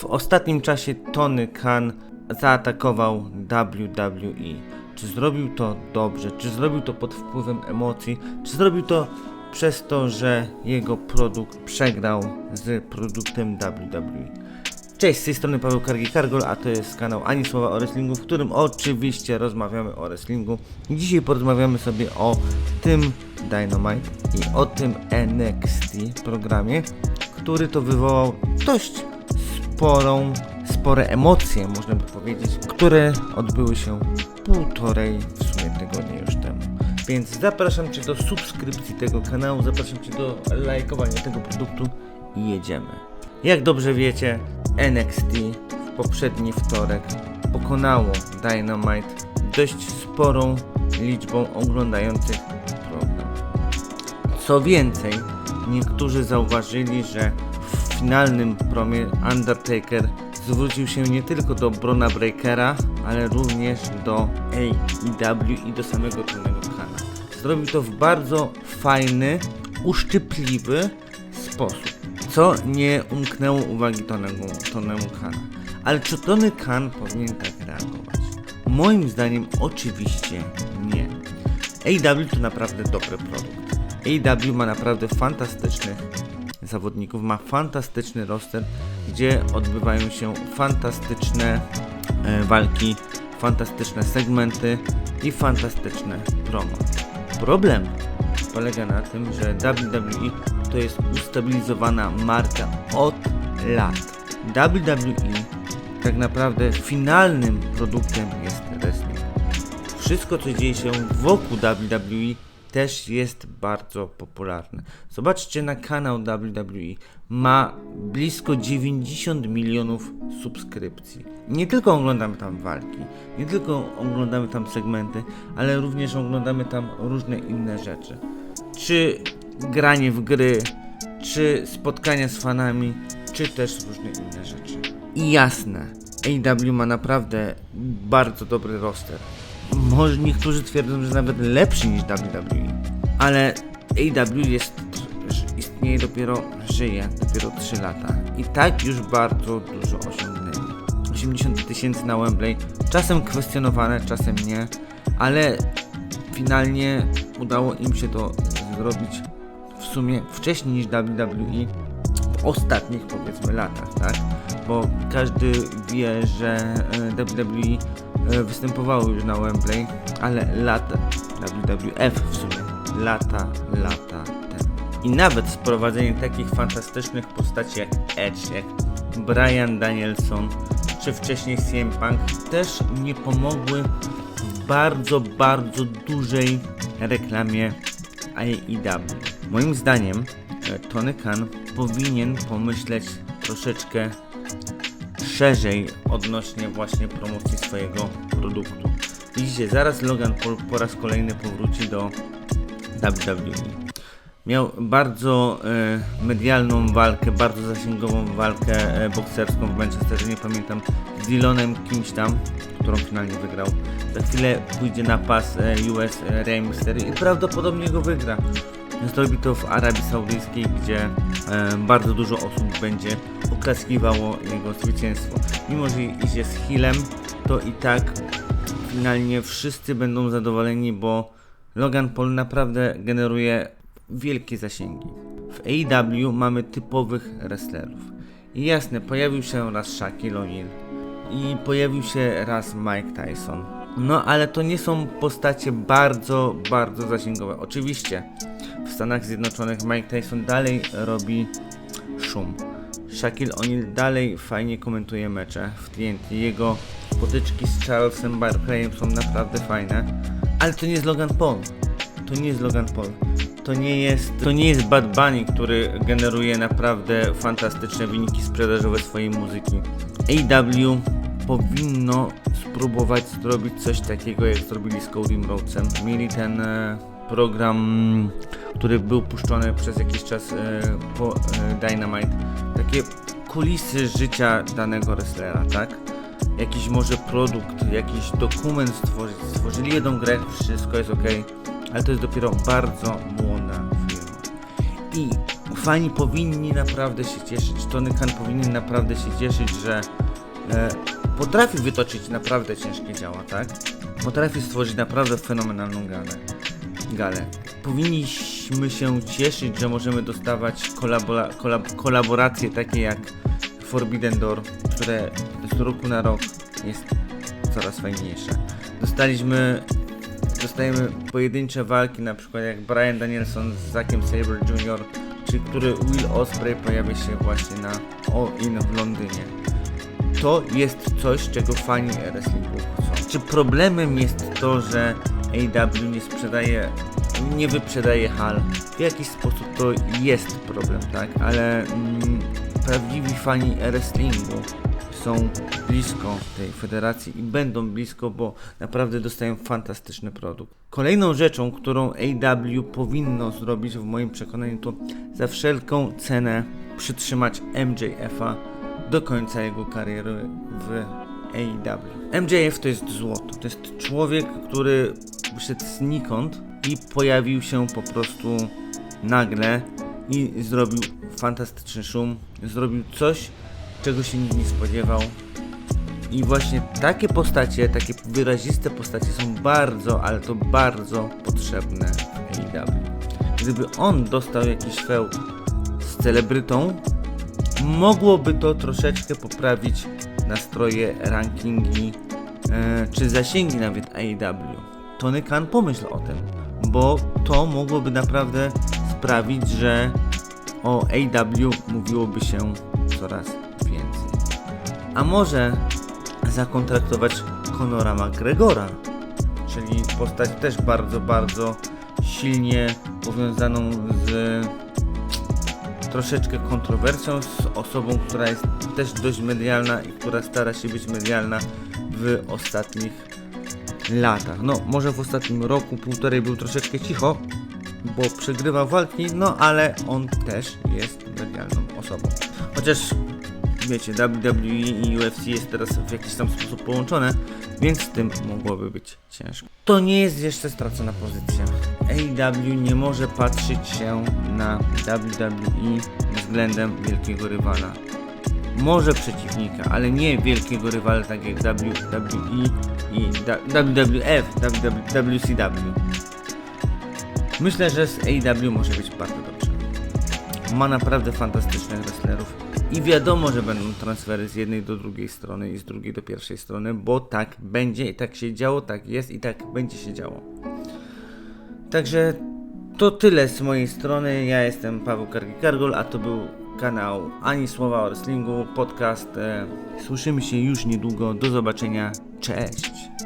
W ostatnim czasie Tony Khan zaatakował WWE. Czy zrobił to dobrze? Czy zrobił to pod wpływem emocji? Czy zrobił to przez to, że jego produkt przegrał z produktem WWE? Cześć, z tej strony Paweł Kargi Kargol, a to jest kanał Ani Słowa o Wrestlingu, w którym oczywiście rozmawiamy o wrestlingu. Dzisiaj porozmawiamy sobie o tym Dynamite i o tym NXT programie, który to wywołał dość sporą, spore emocje, można by powiedzieć, które odbyły się półtorej w sumie tygodnia już temu. Więc zapraszam Cię do subskrypcji tego kanału, zapraszam Cię do lajkowania tego produktu i jedziemy. Jak dobrze wiecie, NXT w poprzedni wtorek pokonało Dynamite dość sporą liczbą oglądających program. Co więcej, niektórzy zauważyli, że finalnym promie Undertaker zwrócił się nie tylko do Brona Breakera, ale również do AEW i do samego Tonego Kana. Zrobił to w bardzo fajny, uszczypliwy sposób, co nie umknęło uwagi Tonego, Tonemu Kana. Ale czy Tony Khan powinien tak reagować? Moim zdaniem oczywiście nie. AEW to naprawdę dobry produkt. AEW ma naprawdę fantastycznych zawodników, ma fantastyczny roster, gdzie odbywają się fantastyczne e, walki, fantastyczne segmenty i fantastyczne promo. Problem polega na tym, że WWE to jest ustabilizowana marka od lat. WWE tak naprawdę finalnym produktem jest wrestling. Wszystko co dzieje się wokół WWE też jest bardzo popularne. Zobaczcie na kanał WWE. Ma blisko 90 milionów subskrypcji. Nie tylko oglądamy tam walki, nie tylko oglądamy tam segmenty, ale również oglądamy tam różne inne rzeczy. Czy granie w gry, czy spotkania z fanami, czy też różne inne rzeczy. I jasne, AEW ma naprawdę bardzo dobry roster. Może niektórzy twierdzą, że nawet lepszy niż WWE, ale AEW jest, istnieje dopiero, żyje dopiero 3 lata i tak już bardzo dużo osiągnęli. 80 tysięcy na Wembley, czasem kwestionowane, czasem nie, ale finalnie udało im się to zrobić w sumie wcześniej niż WWE w ostatnich powiedzmy latach, tak? Bo każdy wie, że WWE e, występowało już na Wembley, ale lata, WWF w sumie, lata, lata temu. I nawet sprowadzenie takich fantastycznych postaci jak Edge, jak Brian Danielson, czy wcześniej CM Punk też nie pomogły w bardzo, bardzo dużej reklamie AEW. Moim zdaniem e, Tony Khan powinien pomyśleć troszeczkę szerzej odnośnie właśnie promocji swojego produktu. Widzicie, zaraz Logan Paul po raz kolejny powróci do WWE. Miał bardzo e, medialną walkę, bardzo zasięgową walkę e, bokserską w Manchesterze, nie pamiętam, z Dylanem kimś tam, którą finalnie wygrał. Za chwilę pójdzie na pas e, US Rey Mysterio i prawdopodobnie go wygra. Zrobi to w Arabii Saudyjskiej, gdzie e, bardzo dużo osób będzie oklaskiwało jego zwycięstwo. Mimo, że idzie z Hillem, to i tak finalnie wszyscy będą zadowoleni, bo Logan Paul naprawdę generuje wielkie zasięgi. W AEW mamy typowych wrestlerów. I jasne, pojawił się raz Shaquille O'Neal i pojawił się raz Mike Tyson. No ale to nie są postacie bardzo, bardzo zasięgowe. Oczywiście w Stanach Zjednoczonych Mike Tyson dalej robi szum. Shaquille O'Neal dalej fajnie komentuje mecze w TNT. Jego potyczki z Charlesem Barkleyem są naprawdę fajne. Ale to nie jest Logan Paul. To nie jest Logan Paul. To nie jest, to nie jest Bad Bunny, który generuje naprawdę fantastyczne wyniki sprzedażowe swojej muzyki. AW powinno spróbować zrobić coś takiego, jak zrobili z Cody Rhodesem. Mieli ten e, program, który był puszczony przez jakiś czas e, po e, Dynamite. Takie kulisy życia danego wrestlera, tak? Jakiś może produkt, jakiś dokument stworzyć. Stworzyli jedną grę, wszystko jest ok, ale to jest dopiero bardzo młoda firma. I fani powinni naprawdę się cieszyć, Tony Khan powinien naprawdę się cieszyć, że e, potrafi wytoczyć naprawdę ciężkie działa, tak? Potrafi stworzyć naprawdę fenomenalną galę. Galę. Powinniśmy się cieszyć, że możemy dostawać kolabora- kolab- kolaboracje takie jak Forbidden Door, które z roku na rok jest coraz fajniejsze. Dostaliśmy dostajemy pojedyncze walki, na przykład jak Brian Danielson z Zackiem Sabre Jr., czy który Will Osprey pojawia się właśnie na All In w Londynie. To jest coś, czego fani wrestlingu chcą. Czy problemem jest to, że AW nie sprzedaje, nie wyprzedaje hal? W jakiś sposób to jest problem, tak? Ale mm, prawdziwi fani wrestlingu są blisko tej federacji i będą blisko, bo naprawdę dostają fantastyczny produkt. Kolejną rzeczą, którą AW powinno zrobić w moim przekonaniu to za wszelką cenę przytrzymać MJF-a do końca jego kariery w AEW. MJF to jest złoto. To jest człowiek, który wyszedł znikąd i pojawił się po prostu nagle i zrobił fantastyczny szum. Zrobił coś, czego się nikt nie spodziewał. I właśnie takie postacie, takie wyraziste postacie są bardzo, ale to bardzo potrzebne w AEW. Gdyby on dostał jakiś feud z celebrytą, mogłoby to troszeczkę poprawić nastroje, rankingi e, czy zasięgi nawet AEW. Tony Khan pomyśl o tym, bo to mogłoby naprawdę sprawić, że o AEW mówiłoby się coraz więcej. A może zakontraktować Conora McGregora, czyli postać też bardzo, bardzo silnie powiązaną z troszeczkę kontrowersją, z osobą, która jest też dość medialna i która stara się być medialna w ostatnich latach. No, może w ostatnim roku, półtorej był troszeczkę cicho, bo przegrywa walki, no ale on też jest medialną osobą. Chociaż wiecie, WWE i UFC jest teraz w jakiś tam sposób połączone, więc z tym mogłoby być ciężko. To nie jest jeszcze stracona pozycja. AEW nie może patrzeć się na WWE względem wielkiego rywala. Może przeciwnika, ale nie wielkiego rywala tak jak WWE i WWF, WCW. Myślę, że z AEW może być bardzo dobrze. Ma naprawdę fantastycznych wrestlerów i wiadomo, że będą transfery z jednej do drugiej strony i z drugiej do pierwszej strony, bo tak będzie i tak się działo, tak jest i tak będzie się działo. Także to tyle z mojej strony. Ja jestem Paweł Kargi-Kargol, a to był kanał Ani Słowa o Wrestlingu, podcast. E, Słyszymy się już niedługo. Do zobaczenia. Cześć!